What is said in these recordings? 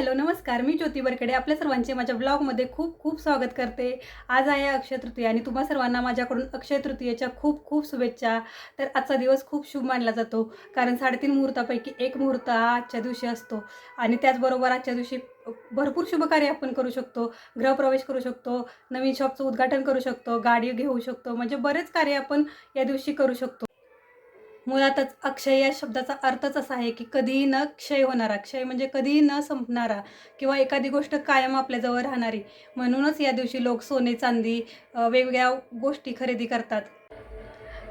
Hello नमस्कार. मी ज्योती बरकडे. आपल्या सर्वांचे माझ्या ब्लॉगमध्ये खूप खूप स्वागत करते. आज आहे अक्षय तृतीया आणि तुम्हा सर्वांना माझ्याकडून अक्षय तृतीयेच्या खूप खूप शुभेच्छा. तर आजचा दिवस खूप शुभ मानला जातो कारण साडेतीन मुहूर्तापैकी एक मुहूर्त हा आजच्या दिवशी असतो. आणि त्याचबरोबर आजच्या दिवशी भरपूर शुभकार्य आपण करू शकतो. गृहप्रवेश करू शकतो नवीन शॉपचं उद्घाटन करू शकतो गाडी घेऊ शकतो. म्हणजे बरेच कार्य आपण या दिवशी करू शकतो. मुळातच अक्षय या शब्दाचा अर्थच असा आहे की कधीही न क्षय होणारा क्षय म्हणजे कधीही न संपणारा किंवा एखादी गोष्ट कायम आपल्याजवळ राहणारी. म्हणूनच या दिवशी लोक सोने चांदी वेगवेगळ्या गोष्टी खरेदी करतात.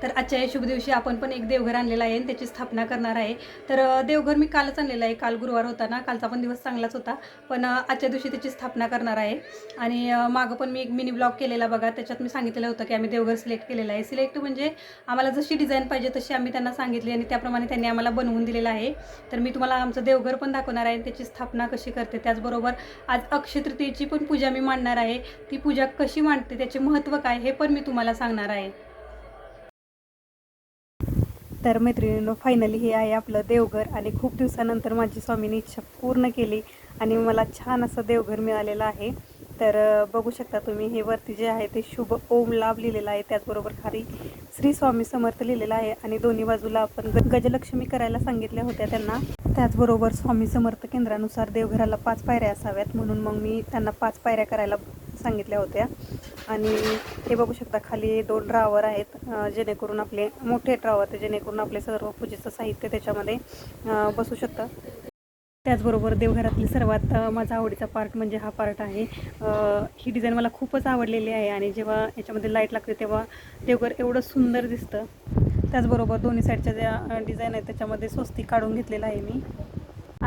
तर आजच्या या शुभ दिवशी आपण पण एक देवघर आणलेलं आहे आणि त्याची स्थापना करणार आहे. तर देवघर मी कालच आणलेलं आहे. काल गुरुवार होता ना कालचा पण दिवस चांगलाच होता. पण आजच्या दिवशी त्याची स्थापना करणार आहे. आणि मागं पण मी एक मिनी ब्लॉग केलेला बघा. त्याच्यात मी सांगितलेलं होतं की आम्ही देवघर सिलेक्ट केलेलं आहे. सिलेक्ट म्हणजे आम्हाला जशी डिझाईन पाहिजे तशी आम्ही त्यांना सांगितली आणि त्याप्रमाणे त्यांनी आम्हाला बनवून दिलेलं आहे. तर मी तुम्हाला आमचं देवघर पण दाखवणार आहे त्याची स्थापना कशी करते त्याचबरोबर आज अक्षय तृतीयेची पण पूजा मी मांडणार आहे. ती पूजा कशी मांडते त्याचे महत्त्व काय हे पण मी तुम्हाला सांगणार आहे. तर मैत्रिणींनो फायनली हे आहे आपलं देवघर आणि खूप दिवसानंतर माझी स्वामीनी इच्छा पूर्ण केली आणि मला छान असं देवघर मिळालेलं आहे. तर बघू शकता तुम्ही हे वरती जे आहे ते शुभ ओम लाभ लिहिलेलं आहे. त्याचबरोबर खाली श्री स्वामी समर्थ लिहिलेलं आहे आणि दोन्ही बाजूला आपण गजलक्ष्मी करायला सांगितल्या होत्या त्यांना. त्याचबरोबर स्वामी समर्थ केंद्रानुसार देवघराला पाच पायऱ्या असाव्यात. म्हणून मग मी त्यांना पाच पायऱ्या करायला सांगितल्या होत्या. आणि हे बघू शकता खाली दोन ड्रावर आहेत जेणेकरून आपले मोठे ड्रावर ते जेणेकरून आपले सर्व पूजेचं साहित्य त्याच्यामध्ये बसू शकतं. त्याचबरोबर देवघरातली सर्वात माझा आवडीचा पार्ट म्हणजे हा पार्ट आहे. ही डिझाईन मला खूपच आवडलेली आहे आणि जेव्हा याच्यामध्ये लाइट लागते तेव्हा देवघर एवढं सुंदर दिसतं. त्याचबरोबर दोन्ही साईडच्या ज्या डिझाईन आहेत त्याच्यामध्ये स्वस्ती काढून घेतलेलं आहे मी.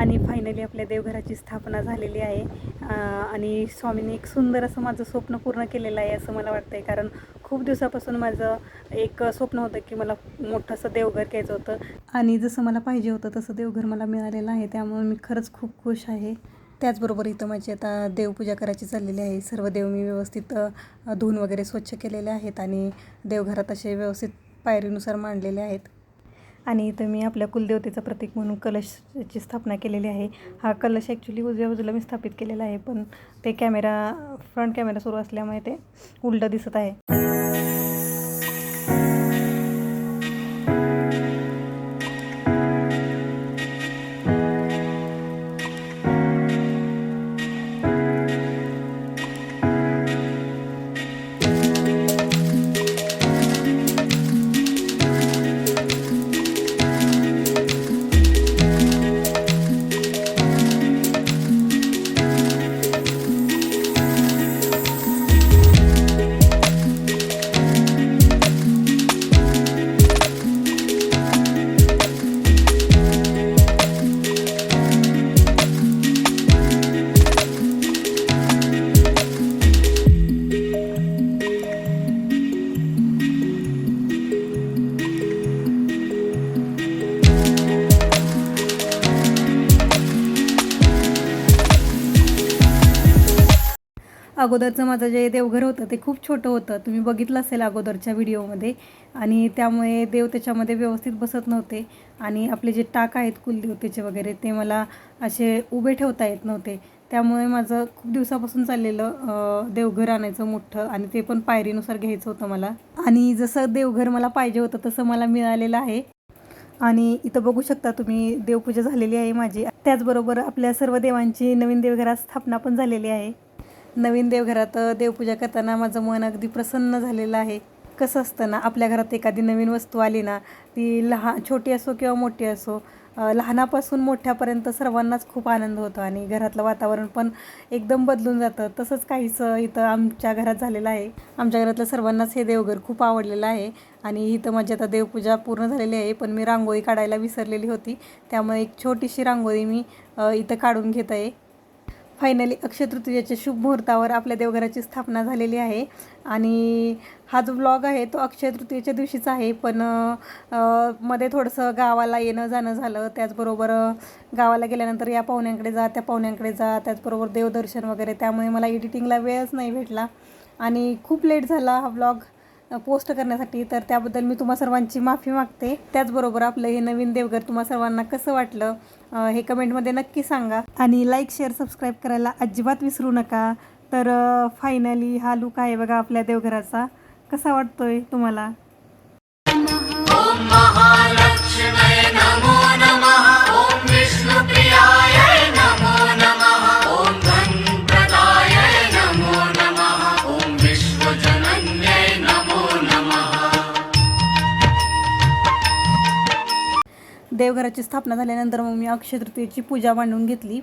आणि फायनली आपल्या देवघराची स्थापना झालेली आहे. आणि स्वामींनी एक सुंदर असं माझं स्वप्न पूर्ण केलेलं आहे असं मला वाटतं आहे कारण खूप दिवसापासून माझं एक स्वप्न होतं की मला मोठं असं देवघर घ्यायचं होतं. आणि जसं मला पाहिजे होतं तसं देवघर मला मिळालेलं आहे. त्यामुळे मी खरंच खूप खुश आहे. त्याचबरोबर इथं माझी आता देवपूजा करायची चाललेली आहे. सर्व देव मी व्यवस्थित धुवून वगैरे स्वच्छ केलेले आहेत आणि देवघरात असे व्यवस्थित पायरीनुसार मांडलेले आहेत. आणि इथं मी आपल्या कुलदेवतेचं प्रतीक म्हणून कलशची स्थापना केलेली आहे. हा कलश ॲक्च्युली उजव्या बाजूला मी स्थापित केलेला आहे पण ते कॅमेरा फ्रंट कॅमेरा सुरू असल्यामुळे ते उलटं दिसत आहे. अगोदरचं माझं जे देवघर होतं ते खूप छोटं होतं. तुम्ही बघितलं असेल अगोदरच्या व्हिडिओमध्ये. आणि त्यामुळे देव त्याच्यामध्ये व्यवस्थित बसत नव्हते. आणि आपले जे टाक आहेत कुलदेवतेचे वगैरे ते मला असे उभे ठेवता येत नव्हते. त्यामुळे माझं खूप दिवसापासून चाललेलं देवघर आणायचं मोठं आणि ते पण पायरीनुसार घ्यायचं होतं मला. आणि जसं देवघर मला पाहिजे होतं तसं मला मिळालेलं आहे. आणि इथं बघू शकता तुम्ही देवपूजा झालेली आहे माझी. त्याचबरोबर आपल्या सर्व देवांची नवीन देवघरात स्थापना पण झालेली आहे. नवीन देवघरात देवपूजा करताना माझं मन अगदी प्रसन्न झालेलं आहे. कसं असतं ना आपल्या घरात एखादी नवीन वस्तू आली ना ती लहान छोटी असो किंवा मोठी असो लहानापासून मोठ्यापर्यंत सर्वांनाच खूप आनंद होतो आणि घरातलं वातावरण पण एकदम बदलून जातं. तसंच काहीच इथं आमच्या घरात झालेलं आहे. आमच्या घरातलं सर्वांनाच हे देवघर खूप आवडलेलं आहे आणि इथं माझी आता देवपूजा पूर्ण झालेली आहे पण मी रांगोळी काढायला विसरलेली होती. त्यामुळे एक छोटीशी रांगोळी मी इथं काढून घेत आहे. फायनली अक्षय तृतीयाच्या शुभ मुहूर्तावर आपल्या देवघराची स्थापना झालेली आहे. आणि हा जो ब्लॉग आहे तो अक्षय तृतीयेच्या दिवशीचा आहे. पण मध्ये थोडंसं गावाला येणं जाणं झालं. त्याचबरोबर गावाला गेल्यानंतर या पाहुण्यांकडे जा त्या पाहुण्यांकडे जा. त्याचबरोबर देवदर्शन वगैरे. त्यामुळे मला एडिटिंगला वेळच नाही भेटला. आणि खूप लेट झाला हा ब्लॉग पोस्ट करण्यासाठी तर त्याबद्दल मी तुम्हा सर्वांची माफी मागते. त्याचबरोबर आपलं हे नवीन देवघर तुम्हा सर्वांना कसं वाटलं हे कमेंटमध्ये नक्की सांगा. आणि लाईक शेअर सबस्क्राईब करायला अजिबात विसरू नका. तर फायनली हा लुक आहे बघा आपल्या देवघराचा. कसा वाटतोय तुम्हाला? घराची स्थापना झाल्यानंतर मग मी अक्षय तृतीयेची पूजा मांडून घेतली.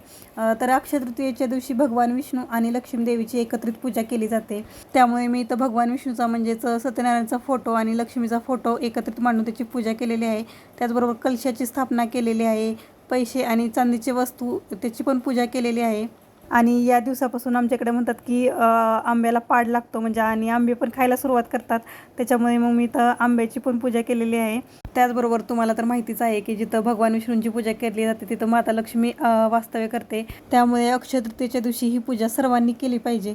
तर अक्षय तृतीयेच्या दिवशी भगवान विष्णू आणि लक्ष्मी देवीची एकत्रित पूजा केली जाते. त्यामुळे मी इथं भगवान विष्णूचा म्हणजेच सत्यनारायणचा फोटो आणि लक्ष्मीचा फोटो एकत्रित मांडून त्याची पूजा केलेली आहे. त्याचबरोबर कलशाची स्थापना केलेली आहे. पैसे आणि चांदीची वस्तू त्याची पण पूजा केलेली आहे. आणि या दिवसापासून आमच्याकडे म्हणतात की आंब्याला पाड लागतो म्हणजे आणि आंबे पण खायला सुरुवात करतात. त्याच्यामुळे मग मी तर आंब्याची पण पूजा केलेली आहे. त्याचबरोबर तुम्हाला तर माहितीच आहे की जिथं भगवान विष्णूंची पूजा केली जाते तिथं माता लक्ष्मी वास्तव्य करते. त्यामुळे अक्षय तृतीयेच्या दिवशी ही पूजा सर्वांनी केली पाहिजे.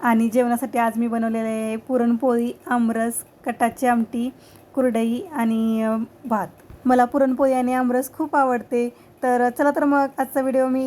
आणि जेवणासाठी आज मी बनवलेले आहे पुरणपोळी आमरस कटाची आमटी कुरडई आणि भात. मला पुरणपोळी आणि आमरस खूप आवडते. तर चला तर मग आजचा व्हिडिओ मी